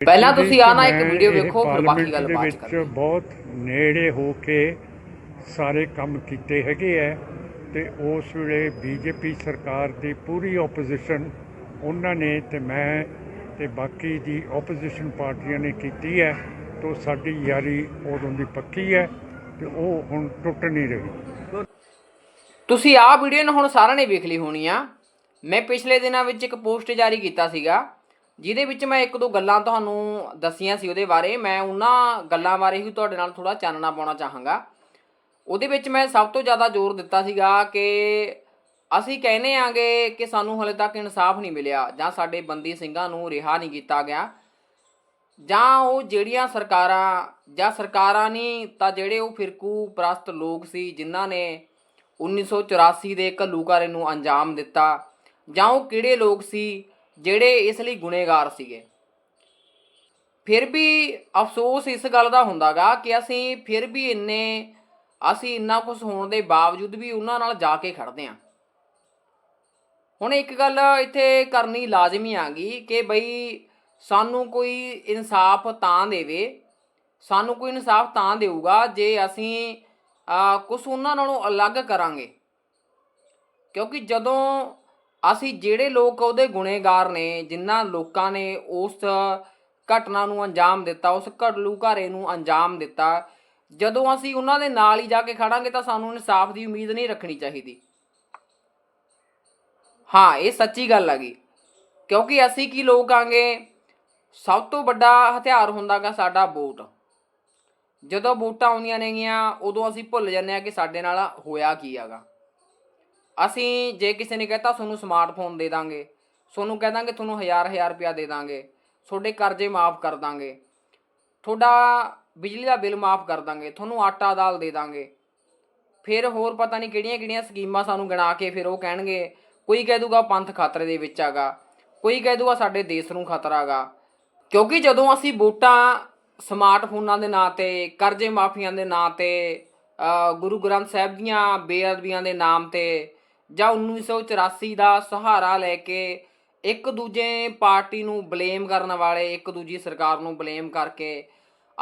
ਪਹਿਲਾਂ ਤੁਸੀਂ ਆਹ ਨਾ ਇੱਕ ਵੀਡੀਓ ਵੇਖੋ, ਫਿਰ ਬਾਕੀ ਗੱਲ 'ਚ ਵਿੱਚ ਕਰਾਂਗੇ। ਬਹੁਤ ਨੇੜੇ ਹੋ ਕੇ ਸਾਰੇ ਕੰਮ ਕੀਤੇ ਹੈਗੇ ਹੈ ਤੇ ਉਸ ਵੇਲੇ ਬੀਜੇਪੀ ਸਰਕਾਰ ਦੀ ਪੂਰੀ ਆਪੋਜੀਸ਼ਨ ਉਹਨਾਂ ਨੇ ਤੇ ਮੈਂ ਤੇ ਬਾਕੀ ਦੀ ਆਪੋਜੀਸ਼ਨ ਪਾਰਟੀਆਂ ਨੇ ਕੀਤੀ ਹੈ ਤੋਂ ਸਾਡੀ ਯਾਰੀ ਉਦੋਂ ਦੀ ਪੱਕੀ ਹੈ ਤੇ ਉਹ ਹੁਣ ਟੁੱਟ ਨਹੀਂ ਰਹੀ ਤੁਸੀਂ ਆਹ ਵੀਡੀਓ ਨੂੰ ਹੁਣ ਸਾਰਿਆਂ ਨੇ ਵੇਖ ਲਈ ਹੋਣੀ ਆ ਮੈਂ ਪਿਛਲੇ ਦਿਨਾਂ ਵਿੱਚ ਇੱਕ ਪੋਸਟ ਜਾਰੀ ਕੀਤਾ ਸੀਗਾ ਜਿਹਦੇ ਵਿੱਚ ਮੈਂ ਇੱਕ ਦੋ ਗੱਲਾਂ ਤੁਹਾਨੂੰ ਦੱਸੀਆਂ ਸੀ ਉਹਦੇ ਬਾਰੇ, ਮੈਂ ਉਹਨਾਂ ਗੱਲਾਂ ਬਾਰੇ ਹੀ ਤੁਹਾਡੇ ਨਾਲ ਥੋੜਾ ਚਾਨਣਾ ਪਾਉਣਾ ਚਾਹਾਂਗਾ। ਉਹਦੇ ਵਿੱਚ ਮੈਂ ਸਭ ਤੋਂ ਜ਼ਿਆਦਾ ਜ਼ੋਰ ਦਿੱਤਾ ਸੀਗਾ ਕਿ ਅਸੀਂ ਕਹਿੰਦੇ ਆਂਗੇ ਕਿ ਸਾਨੂੰ ਹਲੇ ਤੱਕ ਇਨਸਾਫ ਨਹੀਂ ਮਿਲਿਆ ਜਾਂ ਸਾਡੇ ਬੰਦੀ ਸਿੰਘਾਂ ਨੂੰ ਰਿਹਾ ਨਹੀਂ ਕੀਤਾ ਗਿਆ। ਜਾਂ ਉਹ ਜਿਹੜੀਆਂ ਸਰਕਾਰਾਂ, ਜਾਂ ਸਰਕਾਰਾਂ ਨਹੀਂ ਤਾਂ ਜਿਹੜੇ ਉਹ ਫਿਰਕੂ ਪ੍ਰਸਤ ਲੋਕ ਸੀ, ਜਿਨ੍ਹਾਂ ਨੇ 1984 ਦੇ ਘੱਲੂਕਾਰੇ ਨੂੰ ਅੰਜਾਮ ਦਿੱਤਾ, ਜਾਂ ਉਹ ਕਿਹੜੇ ਲੋਕ ਸੀ ਜਿਹੜੇ ਇਸ ਲਈ ਗੁਨੇਗਾਰ ਸੀਗੇ। ਫਿਰ ਵੀ ਅਫਸੋਸ ਇਸ ਗੱਲ ਦਾ ਹੁੰਦਾਗਾ ਕਿ ਅਸੀਂ ਫਿਰ ਵੀ ਇੰਨੇ, ਅਸੀਂ ਇੰਨਾ ਕੁਝ ਹੋਣ ਦੇ ਬਾਵਜੂਦ ਵੀ ਉਹਨਾਂ ਨਾਲ ਜਾ ਕੇ ਖੜਦੇ ਆਂ ਹੁਣ ਇੱਕ ਗੱਲ ਇੱਥੇ ਕਰਨੀ ਲਾਜ਼ਮੀ ਆ ਗਈ ਕਿ ਬਈ ਸਾਨੂੰ ਕੋਈ ਇਨਸਾਫ ਤਾਂ ਦੇਵੇ, ਸਾਨੂੰ ਕੋਈ ਇਨਸਾਫ ਤਾਂ ਦੇਊਗਾ ਜੇ ਅਸੀਂ ਕੁਝ ਉਹਨਾਂ ਨਾਲੋਂ ਅਲੱਗ ਕਰਾਂਗੇ। ਕਿਉਂਕਿ ਜਦੋਂ ਅਸੀਂ ਜਿਹੜੇ ਲੋਕ ਉਹਦੇ ਗੁਨੇਗਾਰ ਨੇ, ਜਿਨ੍ਹਾਂ ਲੋਕਾਂ ਨੇ ਉਸ ਘਟਨਾ ਨੂੰ ਅੰਜਾਮ ਦਿੱਤਾ, ਉਸ ਘਟਲੂ ਘਾਰੇ ਨੂੰ ਅੰਜਾਮ ਦਿੱਤਾ, ਜਦੋਂ ਅਸੀਂ ਉਹਨਾਂ ਦੇ ਨਾਲ ਹੀ ਜਾ ਕੇ ਖੜਾਂਗੇ ਤਾਂ ਸਾਨੂੰ ਇਨਸਾਫ ਦੀ ਉਮੀਦ ਨਹੀਂ ਰੱਖਣੀ ਚਾਹੀਦੀ। ਹਾਂ, ਇਹ ਸੱਚੀ ਗੱਲ ਹੈਗੀ ਕਿਉਂਕਿ ਅਸੀਂ ਕੀ ਲੋਕ ਆਂਗੇ? ਸਭ ਤੋਂ ਵੱਡਾ ਹਥਿਆਰ ਹੁੰਦਾਗਾ ਸਾਡਾ ਵੋਟ। ਜਦੋਂ ਵੋਟਾਂ ਆਉਂਦੀਆਂ ਨੇਗੀਆਂ, ਉਦੋਂ ਅਸੀਂ ਭੁੱਲ ਜਾਂਦੇ ਆ ਕਿ ਸਾਡੇ ਨਾਲ ਹੋਇਆ ਕੀ ਹੈਗਾ। ਅਸੀਂ ਜੇ ਕਿਸੇ ਨੇ ਕਹਤਾ ਤੁਹਾਨੂੰ ਸਮਾਰਟਫੋਨ ਦੇ ਦਾਂਗੇ, ਤੁਹਾਨੂੰ ਕਹਿ ਦਾਂਗੇ ਤੁਹਾਨੂੰ ਹਜ਼ਾਰ ਹਜ਼ਾਰ ਰੁਪਇਆ ਦੇ ਦਾਂਗੇ, ਤੁਹਾਡੇ ਕਰਜ਼ੇ ਮਾਫ ਕਰ ਦਾਂਗੇ, ਤੁਹਾਡਾ ਬਿਜਲੀ ਦਾ ਬਿੱਲ ਮਾਫ ਕਰ ਦਾਂਗੇ, ਤੁਹਾਨੂੰ ਆਟਾ ਦਾਲ ਦੇ ਦਾਂਗੇ। ਫਿਰ ਹੋਰ ਪਤਾ ਨਹੀਂ ਕਿਹੜੀਆਂ ਕਿਹੜੀਆਂ ਸਕੀਮਾਂ ਸਾਨੂੰ ਗਿਣਾ ਕੇ ਫਿਰ ਉਹ ਕਹਿਣਗੇ, ਕੋਈ ਕਹਿ ਦੂਗਾ ਪੰਥ ਖਤਰੇ ਦੇ ਵਿੱਚ ਹੈਗਾ, ਕੋਈ ਕਹਿ ਦੂਗਾ ਸਾਡੇ ਦੇਸ਼ ਨੂੰ ਖਤਰਾ ਹੈਗਾ। ਕਿਉਂਕਿ ਜਦੋਂ ਅਸੀਂ ਵੋਟਾਂ ਸਮਾਰਟਫੋਨਾਂ ਦੇ ਨਾਂ ਤੇ, ਕਰਜ਼ੇ ਮਾਫੀਆਂ ਦੇ ਨਾਂ ਤੇ ਗੁਰੂ ਗ੍ਰੰਥ ਸਾਹਿਬ ਦੀਆਂ, ਬੇਅਦਬੀਆਂ ਦੇ ਨਾਮ ਤੇ ਜਾਂ 1984 ਦਾ ਸਹਾਰਾ ਲੈ ਕੇ ਇੱਕ ਦੂਜੇ ਪਾਰਟੀ ਨੂੰ ਬਲੇਮ ਕਰਨ ਵਾਲੇ, ਇੱਕ ਦੂਜੀ ਸਰਕਾਰ ਨੂੰ ਬਲੇਮ ਕਰਕੇ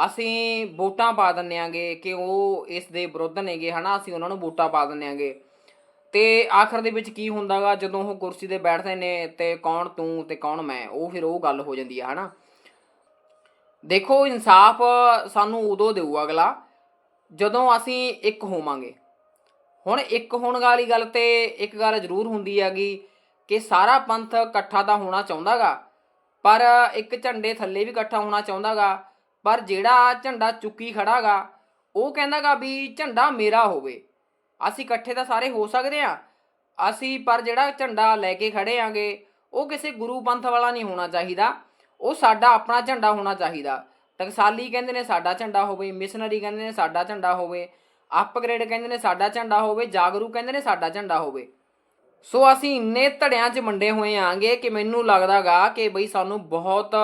ਅਸੀਂ ਵੋਟਾਂ ਪਾ ਦਿੰਨੇ ਆਂਗੇ ਕਿ ਉਹ ਇਸ ਦੇ ਵਿਰੁੱਧ ਨੇਗੇ, ਹਨਾ? ਅਸੀਂ ਉਹਨਾਂ ਨੂੰ ਵੋਟਾਂ ਪਾ ਦਿੰਨੇ ਆਂਗੇ ਤੇ ਆਖਰ ਦੇ ਵਿੱਚ ਕੀ ਹੁੰਦਾਗਾ? ਜਦੋਂ ਉਹ ਕੁਰਸੀ ਤੇ ਬੈਠਦੇ ਨੇ ਤੇ ਕੌਣ ਤੂੰ ਤੇ ਕੌਣ ਮੈਂ, ਉਹ ਫਿਰ ਉਹ ਗੱਲ ਹੋ ਜਾਂਦੀ ਹੈ ਹਨਾ? ਦੇਖੋ, ਇਨਸਾਫ ਸਾਨੂੰ ਉਦੋਂ ਦੇਊ ਅਗਲਾ, ਜਦੋਂ ਅਸੀਂ ਇੱਕ ਹੋਵਾਂਗੇ। ਹੁਣ ਇੱਕ ਹੋਣ ਵਾਲੀ ਗੱਲ ਤੇ ਇੱਕ ਗੱਲ ਜ਼ਰੂਰ ਹੁੰਦੀ ਹੈਗੀ ਕਿ ਸਾਰਾ ਪੰਥ ਇਕੱਠਾ ਤਾਂ ਹੋਣਾ ਚਾਹੁੰਦਾਗਾ, ਪਰ ਇੱਕ ਝੰਡੇ ਥੱਲੇ ਵੀ ਇਕੱਠਾ ਹੋਣਾ ਚਾਹੁੰਦਾਗਾ, ਪਰ ਜਿਹੜਾ ਝੰਡਾ ਚੁੱਕੀ ਖੜਾਗਾ, ਉਹ ਕਹਿੰਦਾਗਾ ਵੀ ਝੰਡਾ ਮੇਰਾ ਹੋਵੇ। ਅਸੀਂ ਇਕੱਠੇ ਤਾਂ ਸਾਰੇ ਹੋ ਸਕਦੇ ਆ ਅਸੀਂ ਪਰ ਜਿਹੜਾ ਝੰਡਾ ਲੈ ਕੇ ਖੜੇ ਆਂਗੇ, ਉਹ ਕਿਸੇ ਗੁਰੂ ਪੰਥ ਵਾਲਾ ਨਹੀਂ ਹੋਣਾ ਚਾਹੀਦਾ, ਉਹ ਸਾਡਾ ਆਪਣਾ ਝੰਡਾ ਹੋਣਾ ਚਾਹੀਦਾ। ਟਕਸਾਲੀ ਕਹਿੰਦੇ ਨੇ ਸਾਡਾ ਝੰਡਾ ਹੋਵੇ, ਮਿਸ਼ਨਰੀ ਕਹਿੰਦੇ ਨੇ ਸਾਡਾ ਝੰਡਾ ਹੋਵੇ ਅਪਗ੍ਰੇਡ ਕਹਿੰਦੇ ਨੇ ਸਾਡਾ ਝੰਡਾ ਹੋਵੇ ਜਾਗਰੂ ਕਹਿੰਦੇ ਨੇ ਸਾਡਾ ਝੰਡਾ ਹੋਵੇ। ਸੋ ਅਸੀਂ ਇੰਨੇ ਧੜਿਆਂ 'ਚ ਵੰਡੇ ਹੋਏ ਆਂਗੇ ਕਿ ਮੈਨੂੰ ਲੱਗਦਾਗਾ ਕਿ ਬਈ ਸਾਨੂੰ ਬਹੁਤ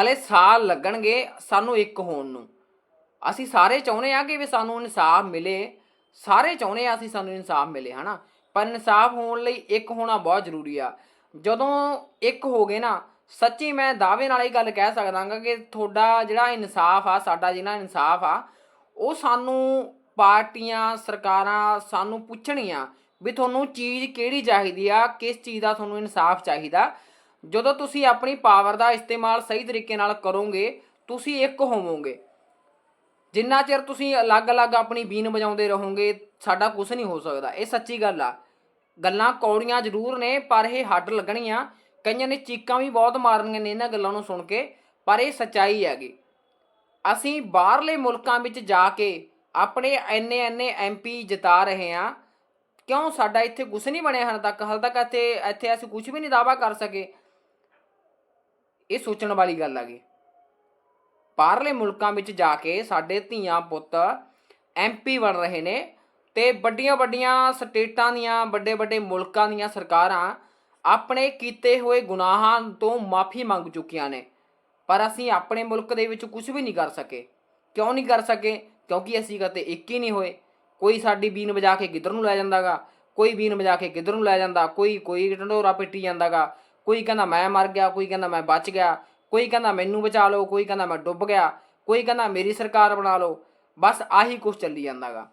ਹਲੇ ਸਾਲ ਲੱਗਣਗੇ ਸਾਨੂੰ ਇੱਕ ਹੋਣ ਨੂੰ। ਅਸੀਂ ਸਾਰੇ ਚਾਹੁੰਦੇ ਆ ਕਿ ਵੀ ਸਾਨੂੰ ਇਨਸਾਫ ਮਿਲੇ, ਸਾਰੇ ਚਾਹੁੰਦੇ ਆ ਅਸੀਂ ਸਾਨੂੰ ਇਨਸਾਫ ਮਿਲੇ, ਹਨਾ। ਪਰ ਇਨਸਾਫ ਹੋਣ ਲਈ ਇੱਕ ਹੋਣਾ ਬਹੁਤ ਜ਼ਰੂਰੀ ਆ। ਜਦੋਂ ਇੱਕ ਹੋ ਗਏ ਨਾ, ਸੱਚੀ ਮੈਂ ਦਾਅਵੇ ਨਾਲ ਇਹ ਗੱਲ ਕਹਿ ਸਕਦਾਗਾ ਕਿ ਤੁਹਾਡਾ ਜਿਹੜਾ ਇਨਸਾਫ ਆ, ਸਾਡਾ ਜਿਹੜਾ ਇਨਸਾਫ ਆ, ਉਹ ਸਾਨੂੰ ਪਾਰਟੀਆਂ, ਸਰਕਾਰਾਂ ਸਾਨੂੰ ਪੁੱਛਣੀਆਂ ਵੀ ਤੁਹਾਨੂੰ ਚੀਜ਼ ਕਿਹੜੀ ਚਾਹੀਦੀ ਆ, ਕਿਸ ਚੀਜ਼ ਦਾ ਤੁਹਾਨੂੰ ਇਨਸਾਫ ਚਾਹੀਦਾ। ਜਦੋਂ ਤੁਸੀਂ ਆਪਣੀ ਪਾਵਰ ਦਾ ਇਸਤੇਮਾਲ ਸਹੀ ਤਰੀਕੇ ਨਾਲ ਕਰੋਗੇ, ਤੁਸੀਂ ਇੱਕ ਹੋਵੋਗੇ। ਜਿੰਨਾ ਚਿਰ ਤੁਸੀਂ ਅਲੱਗ-ਅਲੱਗ ਆਪਣੀ ਬੀਨ ਵਜਾਉਂਦੇ ਰਹੋਗੇ, ਸਾਡਾ ਕੁਝ ਨਹੀਂ ਹੋ ਸਕਦਾ। ਇਹ ਸੱਚੀ ਗੱਲ ਆ। ਗੱਲਾਂ ਕੌੜੀਆਂ ਜ਼ਰੂਰ ਨੇ, ਪਰ ਇਹ ਹੱਡ ਲੱਗਣੀਆਂ ਕਈਆਂ ਨੇ ਚੀਕਾਂ ਵੀ ਬਹੁਤ ਮਾਰਨੀਆਂ ਨੇ ਇਹਨਾਂ ਗੱਲਾਂ ਨੂੰ ਸੁਣ ਕੇ, ਪਰ ਇਹ ਸੱਚਾਈ ਹੈਗੀ। ਅਸੀਂ ਬਾਹਰਲੇ ਮੁਲਕਾਂ ਵਿੱਚ ਜਾ ਕੇ ਆਪਣੇ ਐਨੇ ਐਨੇ ਐਮਪੀ ਜਿਤਾ ਰਹੇ ਆ ਕਿਉਂ ਸਾਡਾ ਇੱਥੇ ਕੁਝ ਨਹੀਂ ਬਣਿਆ ਹਾਲੇ ਤੱਕ? ਹਾਲੇ ਤੱਕ ਇੱਥੇ ਇੱਥੇ ਅਸੀਂ ਕੁਝ ਵੀ ਨਹੀਂ ਦਾਵਾ ਕਰ ਸਕੇ। ਇਹ ਸੋਚਣ ਵਾਲੀ ਗੱਲ ਹੈਗੀ ਬਾਹਰਲੇ ਮੁਲਕਾਂ ਵਿੱਚ ਜਾ ਕੇ ਸਾਡੇ ਧੀਆਂ ਪੁੱਤ ਐਮਪੀ ਬਣ ਰਹੇ ਨੇ ਤੇ ਵੱਡੀਆਂ ਵੱਡੀਆਂ ਸਟੇਟਾਂ ਦੀਆਂ, ਵੱਡੇ ਵੱਡੇ ਮੁਲਕਾਂ ਦੀਆਂ ਸਰਕਾਰਾਂ ਆਪਣੇ ਕੀਤੇ ਹੋਏ ਗੁਨਾਹਾਂ ਤੋਂ ਮਾਫੀ ਮੰਗ ਚੁੱਕੀਆਂ ਨੇ। ਪਰ ਅਸੀਂ ਆਪਣੇ ਮੁਲਕ ਦੇ ਵਿੱਚ ਕੁਝ ਵੀ ਨਹੀਂ ਕਰ ਸਕੇ। ਕਿਉਂ ਨਹੀਂ ਕਰ ਸਕੇ? ਕਿਉਂਕਿ ਅਸੀਂ ਕਦੇ ਇੱਕ ਹੀ ਨਹੀਂ ਹੋਏ। ਕੋਈ ਸਾਡੀ ਬੀਨ ਵਜਾ ਕੇ ਕਿੱਧਰ ਨੂੰ ਲੈ ਜਾਂਦਾਗਾ, ਕੋਈ ਬੀਨ ਵਜਾ ਕੇ ਕਿੱਧਰ ਨੂੰ ਲੈ ਜਾਂਦਾ, ਕੋਈ ਕੋਈ ਢੰਡੋਰਾ ਪਿੱਟੀ ਜਾਂਦਾਗਾ, ਕੋਈ ਕਹਿੰਦਾ ਮੈਂ ਮਰ ਗਿਆ, ਕੋਈ ਕਹਿੰਦਾ ਮੈਂ ਬਚ ਗਿਆ, ਕੋਈ ਕਹਿੰਦਾ ਮੈਨੂੰ ਬਚਾ ਲਓ, ਕੋਈ ਕਹਿੰਦਾ ਮੈਂ ਡੁੱਬ ਗਿਆ, ਕੋਈ ਕਹਿੰਦਾ ਮੇਰੀ ਸਰਕਾਰ ਬਣਾ ਲਓ, ਬਸ ਆਹੀ ਕੁਝ ਚੱਲੀ ਜਾਂਦਾਗਾ।